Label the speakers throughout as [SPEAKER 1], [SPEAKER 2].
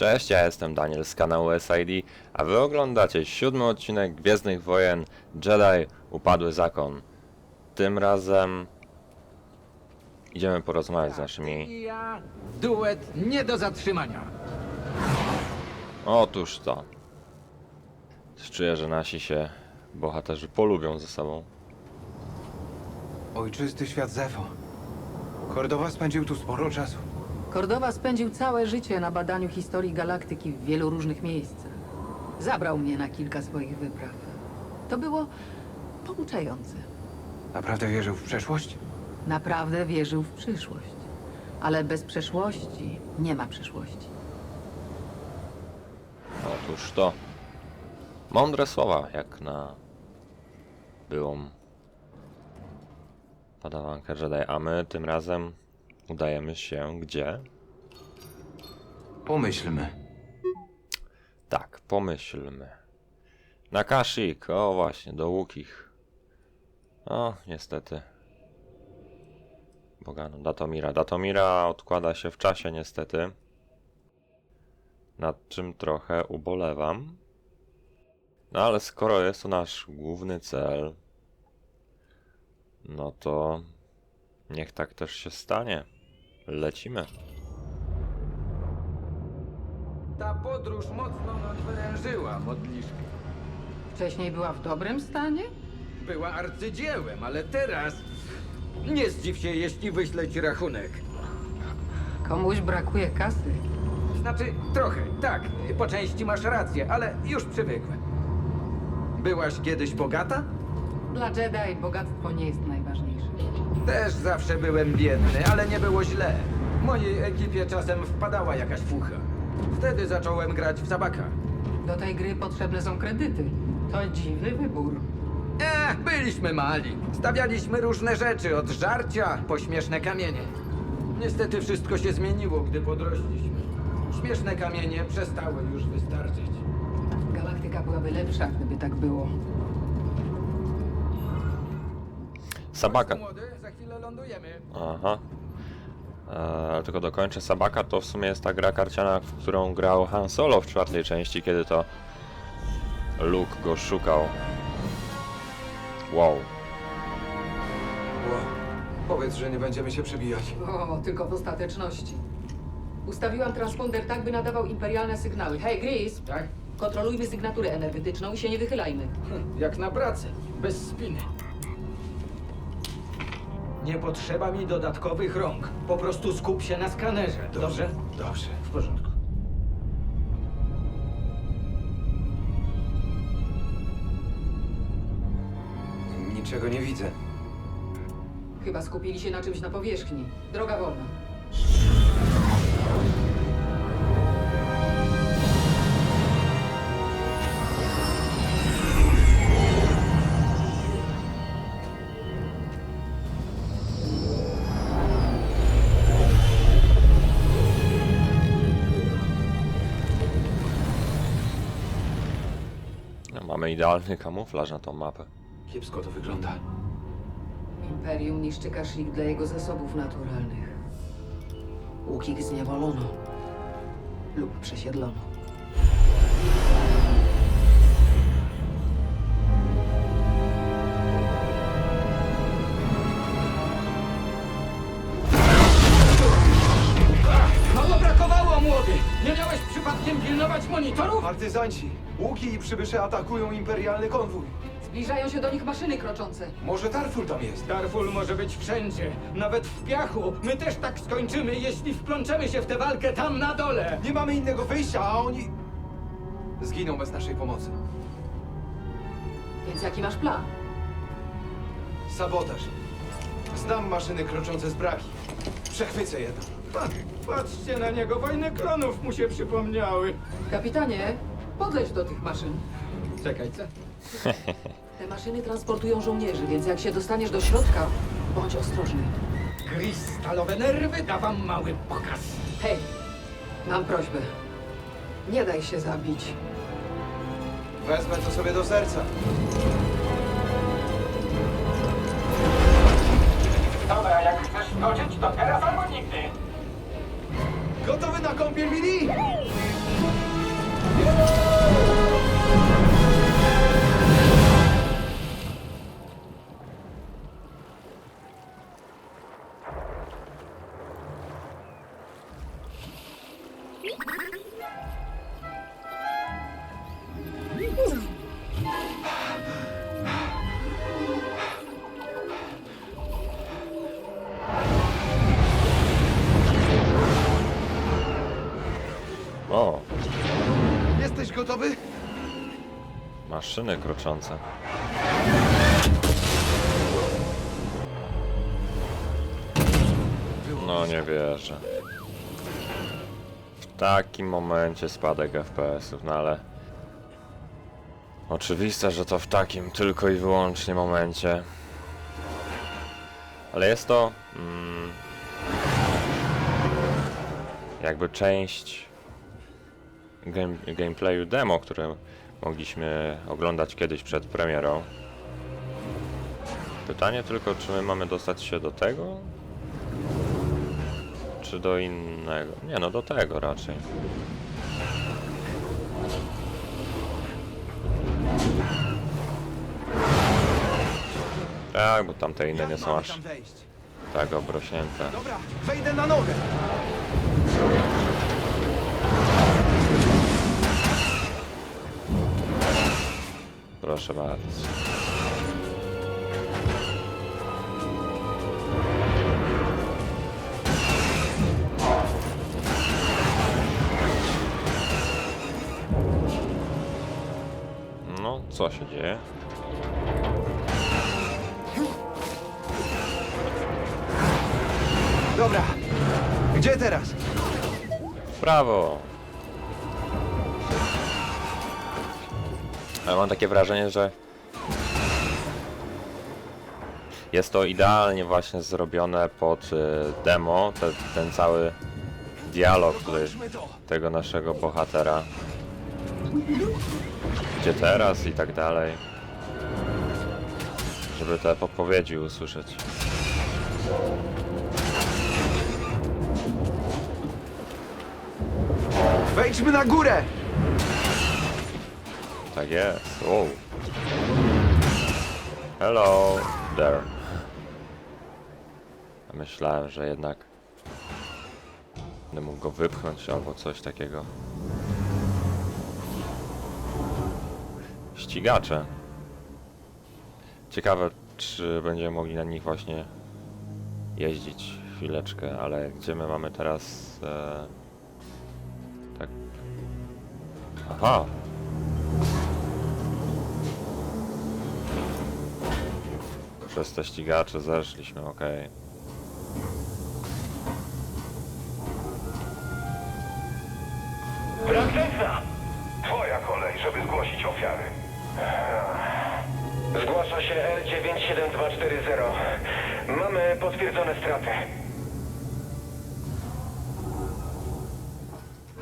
[SPEAKER 1] Cześć, ja jestem Daniel z kanału SID, a wy oglądacie siódmy odcinek Gwiezdnych Wojen Jedi Upadły Zakon. Tym razem idziemy porozmawiać z naszymi...
[SPEAKER 2] I ja, duet nie do zatrzymania.
[SPEAKER 1] Otóż to. Czuję, że nasi się bohaterzy polubią ze sobą.
[SPEAKER 3] Ojczysty świat Zefo. Kordowa spędził tu sporo czasu.
[SPEAKER 4] Kordowa spędził całe życie na badaniu historii galaktyki w wielu różnych miejscach. Zabrał mnie na kilka swoich wypraw. To było pouczające.
[SPEAKER 3] Naprawdę wierzył w przeszłość?
[SPEAKER 4] Naprawdę wierzył w przyszłość. Ale bez przeszłości nie ma przyszłości.
[SPEAKER 1] Otóż to. Mądre słowa, jak na byłą padawankę Jedi, a my tym razem udajemy się gdzie?
[SPEAKER 3] Pomyślmy.
[SPEAKER 1] Tak, pomyślmy. Na Kashyyyk, o właśnie, do Łukich. O, niestety. Bogano, Datomira. Datomira odkłada się w czasie, niestety. Nad czym trochę ubolewam. No ale skoro jest to nasz główny cel, no to niech tak też się stanie. Lecimy.
[SPEAKER 2] Ta podróż mocno nadwyrężyła modliszkę.
[SPEAKER 4] Wcześniej była w dobrym stanie?
[SPEAKER 2] Była arcydziełem, ale teraz... Nie zdziw się, jeśli wyślę ci rachunek.
[SPEAKER 4] Komuś brakuje kasy.
[SPEAKER 2] Znaczy, trochę, tak, po części masz rację, ale już przywykłem. Byłaś kiedyś bogata?
[SPEAKER 4] Dla Jedi bogactwo nie jest najważniejsze.
[SPEAKER 2] Też zawsze byłem biedny, ale nie było źle. Mojej ekipie czasem wpadała jakaś fucha. Wtedy zacząłem grać w zabaka.
[SPEAKER 4] Do tej gry potrzebne są kredyty. To dziwny wybór.
[SPEAKER 2] Eh, byliśmy mali. Stawialiśmy różne rzeczy, od żarcia po śmieszne kamienie. Niestety wszystko się zmieniło, gdy podrośliśmy. Śmieszne kamienie przestały już wystarczyć.
[SPEAKER 4] Galaktyka byłaby lepsza, gdyby tak było.
[SPEAKER 1] Sabaka.
[SPEAKER 2] Młody, za chwilę lądujemy.
[SPEAKER 1] Aha. Eee, tylko dokończę Sabaka, to w sumie jest ta gra karciana, w którą grał Han Solo w czwartej części, kiedy to Luke go szukał. Wow.
[SPEAKER 3] Powiedz, że nie będziemy się przebijać.
[SPEAKER 4] O, tylko w ostateczności. Ustawiłam transponder tak, by nadawał imperialne sygnały. Hej, Gris!
[SPEAKER 2] Tak?
[SPEAKER 4] Kontrolujmy sygnaturę energetyczną i się nie wychylajmy.
[SPEAKER 2] Jak na pracę, bez spiny. Nie potrzeba mi dodatkowych rąk. Po prostu skup się na skanerze. Dobrze?
[SPEAKER 3] Dobrze.
[SPEAKER 2] W porządku.
[SPEAKER 3] Niczego nie widzę.
[SPEAKER 4] Chyba skupili się na czymś na powierzchni. Droga wolna.
[SPEAKER 1] Idealny kamuflaż na tą mapę.
[SPEAKER 3] Kiepsko to wygląda.
[SPEAKER 4] Imperium niszczy Kashyyyk dla jego zasobów naturalnych. Łukich zniewolono lub przesiedlono.
[SPEAKER 2] Mało brakowało, młody! Nie miałeś przypadkiem pilnować monitorów?
[SPEAKER 3] Partyzanci, łuki i przybysze atakują imperialny konwój.
[SPEAKER 4] Zbliżają się do nich maszyny kroczące.
[SPEAKER 3] Może Darfur tam jest?
[SPEAKER 2] Darfur może być wszędzie, nawet w piachu. My też tak skończymy, jeśli wplączemy się w tę walkę tam na dole.
[SPEAKER 3] Nie mamy innego wyjścia, a oni... Zginą bez naszej pomocy.
[SPEAKER 4] Więc jaki masz plan?
[SPEAKER 3] Sabotaż. Znam maszyny kroczące z braki. Przechwycę jedną.
[SPEAKER 2] Pat, patrzcie na niego, wojny klonów mu się przypomniały.
[SPEAKER 4] Kapitanie, podleć do tych maszyn.
[SPEAKER 2] Czekaj, co?
[SPEAKER 4] Te maszyny transportują żołnierzy, więc jak się dostaniesz do środka, bądź ostrożny.
[SPEAKER 2] Krystalowe nerwy da wam mały pokaz.
[SPEAKER 4] Hej, mam prośbę. Nie daj się zabić.
[SPEAKER 3] Wezmę to sobie do serca.
[SPEAKER 2] Dobra, jak chcesz skoczyć, to teraz albo nigdy.
[SPEAKER 3] Gotowy na kąpiel, Mini? gotowy?
[SPEAKER 1] Maszyny kroczące. No nie wierzę. W takim momencie spadek FPS-ów, no ale... Oczywiste, że to w takim tylko i wyłącznie momencie. Ale jest to... Mm, jakby część game, gameplayu demo, które mogliśmy oglądać kiedyś przed premierą. Pytanie tylko, czy my mamy dostać się do tego? Czy do innego? Nie no, do tego raczej. Tak, bo tamte inne nie są aż tak obrośnięte.
[SPEAKER 3] Dobra, wejdę na nogę.
[SPEAKER 1] Proszę bardzo. No, co się dzieje?
[SPEAKER 3] Dobra. Gdzie teraz?
[SPEAKER 1] W Ale mam takie wrażenie, że jest to idealnie właśnie zrobione pod y, demo, te, ten cały dialog
[SPEAKER 3] to.
[SPEAKER 1] tego naszego bohatera. Gdzie teraz i tak dalej. Żeby te podpowiedzi usłyszeć.
[SPEAKER 3] Wejdźmy na górę.
[SPEAKER 1] Tak jest. Wow. Hello there. Myślałem, że jednak będę mógł go wypchnąć albo coś takiego. Ścigacze. Ciekawe, czy będziemy mogli na nich właśnie jeździć chwileczkę, ale gdzie my mamy teraz... E... Tak... Aha, Przez te ścigacze zeszliśmy, okej.
[SPEAKER 5] Praktyka! Twoja kolej, żeby zgłosić ofiary. Zgłasza się L97240. Mamy potwierdzone straty.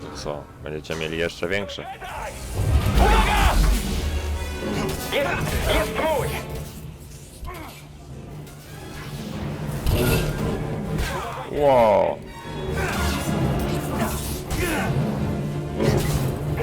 [SPEAKER 1] To co? Będziecie mieli jeszcze większe.
[SPEAKER 5] Uwaga! Jest, jest mój!
[SPEAKER 1] Wow!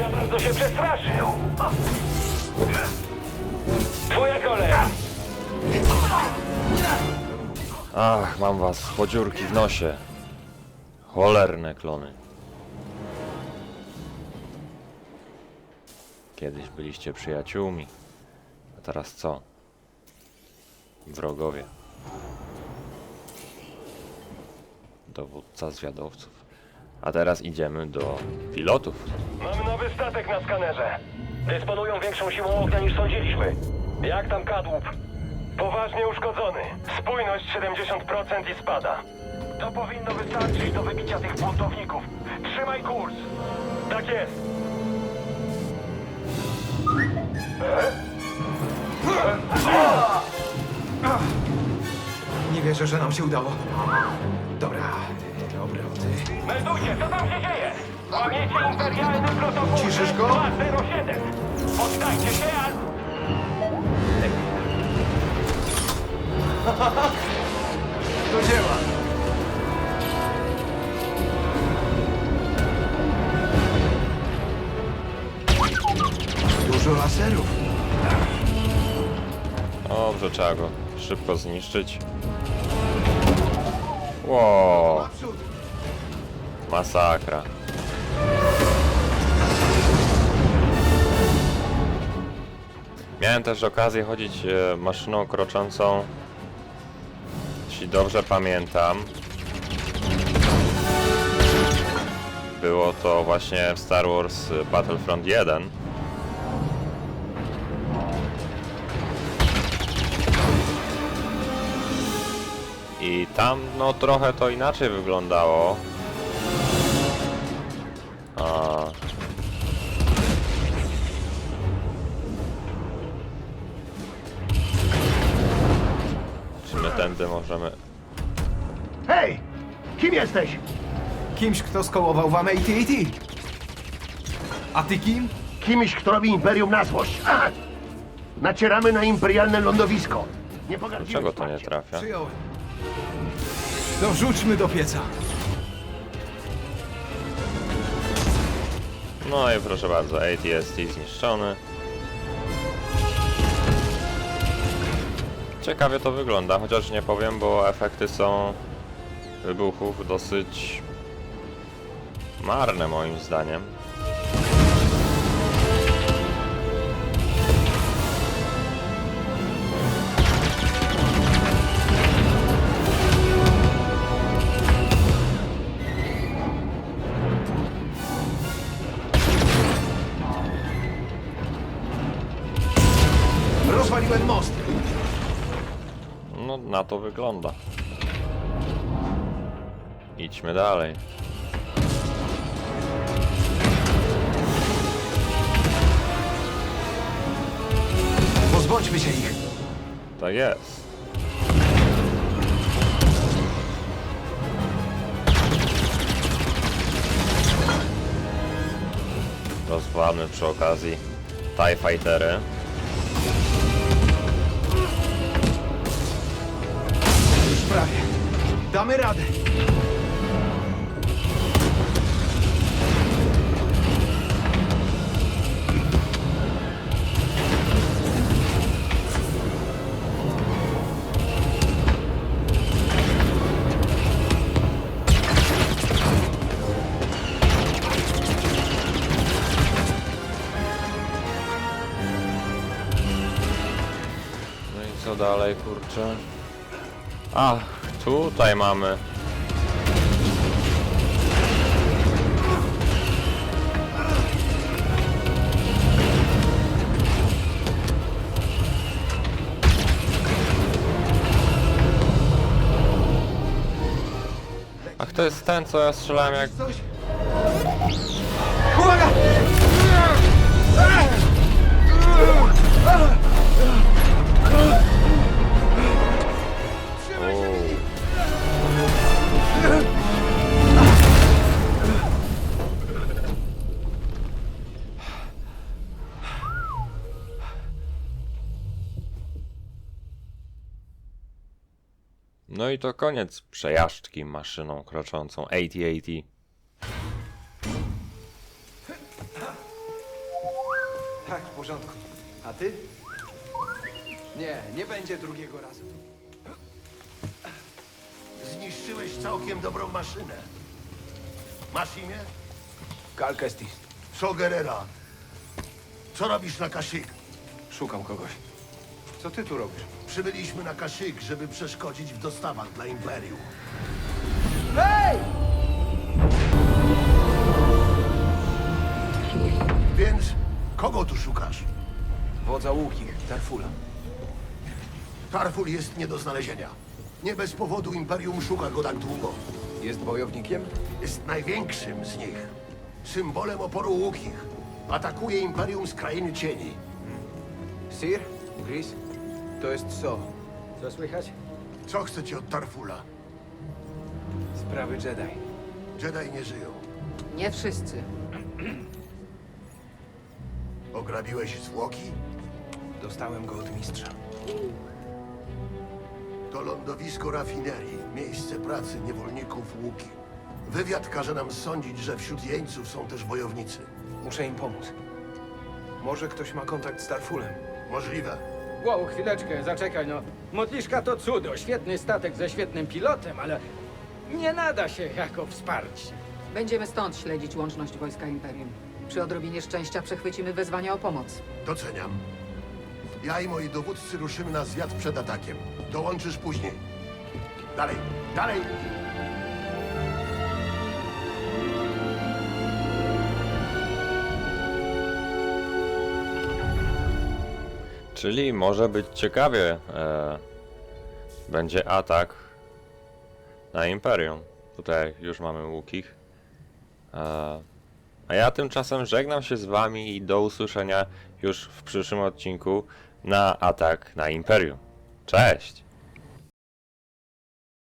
[SPEAKER 5] Za bardzo się przestraszył. Twoja kolej!
[SPEAKER 1] Ach, mam was, podziurki w nosie. Cholerne klony. Kiedyś byliście przyjaciółmi. A teraz co? Wrogowie. Dowódca zwiadowców. A teraz idziemy do pilotów.
[SPEAKER 5] Mamy nowy statek na skanerze. Dysponują większą siłą ognia niż sądziliśmy. Jak tam kadłub? Poważnie uszkodzony. Spójność 70% i spada. To powinno wystarczyć do wybicia tych buntowników. Trzymaj kurs. Tak jest.
[SPEAKER 3] Wierzę, że nam się udało. Dobra, obroty.
[SPEAKER 5] Meldujcie, co tam się dzieje? Łamiecie imperialny protokół
[SPEAKER 3] Ciszysz go?
[SPEAKER 5] 207. Poddajcie się, a...
[SPEAKER 3] Do dzieła. Dużo laserów.
[SPEAKER 1] Dobrze, trzeba go szybko zniszczyć. Masakra. Miałem też okazję chodzić e, maszyną kroczącą, jeśli dobrze pamiętam. było to właśnie w Star Wars Battlefront 1. I tam no trochę to inaczej wyglądało. A... Czy my tędy możemy...
[SPEAKER 6] Hej! Kim jesteś?
[SPEAKER 3] Kimś, kto skołował wam AT&T. A ty kim?
[SPEAKER 6] Kimś, kto robi Imperium na złość. Aha! Nacieramy na imperialne lądowisko. Nie pogardziłeś
[SPEAKER 1] Czego to nie trafia?
[SPEAKER 3] Przyjąłem. To rzućmy do pieca.
[SPEAKER 1] No i proszę bardzo, ATST zniszczony. Ciekawie to wygląda, chociaż nie powiem, bo efekty są wybuchów dosyć marne moim zdaniem. No na to wygląda. Idźmy dalej.
[SPEAKER 3] Pozbądźmy się ich.
[SPEAKER 1] To jest. Rozwalmy przy okazji TIE Fightery.
[SPEAKER 3] Damy radę.
[SPEAKER 1] No i co dalej, kurczę? Ach, tutaj mamy. Ach, to jest ten, co ja strzelałem jak...
[SPEAKER 3] Uwaga!
[SPEAKER 1] I to koniec przejażdżki maszyną kroczącą AT-AT.
[SPEAKER 3] Tak, w porządku. A ty? Nie, nie będzie drugiego razu.
[SPEAKER 6] Zniszczyłeś całkiem dobrą maszynę. Masz imię?
[SPEAKER 3] Cal Kestis.
[SPEAKER 6] Sogerera. Co robisz na Kashyyyk?
[SPEAKER 3] Szukam kogoś. Co ty tu robisz?
[SPEAKER 6] Przybyliśmy na Kashyyyk, żeby przeszkodzić w dostawach dla Imperium.
[SPEAKER 3] Hej!
[SPEAKER 6] Więc kogo tu szukasz?
[SPEAKER 3] Wodza Łukich, Tarfula.
[SPEAKER 6] Tarful jest nie do znalezienia. Nie bez powodu Imperium szuka go tak długo.
[SPEAKER 3] Jest bojownikiem?
[SPEAKER 6] Jest największym z nich. Symbolem oporu Łukich. Atakuje Imperium z krainy cieni.
[SPEAKER 3] Sir? Gris? To jest So.
[SPEAKER 2] Co słychać?
[SPEAKER 6] Co chcecie od Tarfula?
[SPEAKER 3] Sprawy Jedi.
[SPEAKER 6] Jedi nie żyją.
[SPEAKER 4] Nie wszyscy.
[SPEAKER 6] Ograbiłeś zwłoki?
[SPEAKER 3] Dostałem go od mistrza.
[SPEAKER 6] To lądowisko rafinerii, miejsce pracy niewolników Łuki. Wywiad każe nam sądzić, że wśród jeńców są też wojownicy.
[SPEAKER 3] Muszę im pomóc. Może ktoś ma kontakt z Tarfulem.
[SPEAKER 6] Możliwe.
[SPEAKER 2] Wow, chwileczkę, zaczekaj no. Modliszka to cudo, świetny statek ze świetnym pilotem, ale nie nada się jako wsparcie.
[SPEAKER 4] Będziemy stąd śledzić łączność wojska Imperium. Przy odrobinie szczęścia przechwycimy wezwania o pomoc.
[SPEAKER 6] Doceniam. Ja i moi dowódcy ruszymy na zwiat przed atakiem. Dołączysz później. Dalej, dalej!
[SPEAKER 1] Czyli może być ciekawie. E, będzie atak na Imperium. Tutaj już mamy łukich. E, a ja tymczasem żegnam się z wami i do usłyszenia już w przyszłym odcinku na atak na Imperium. Cześć!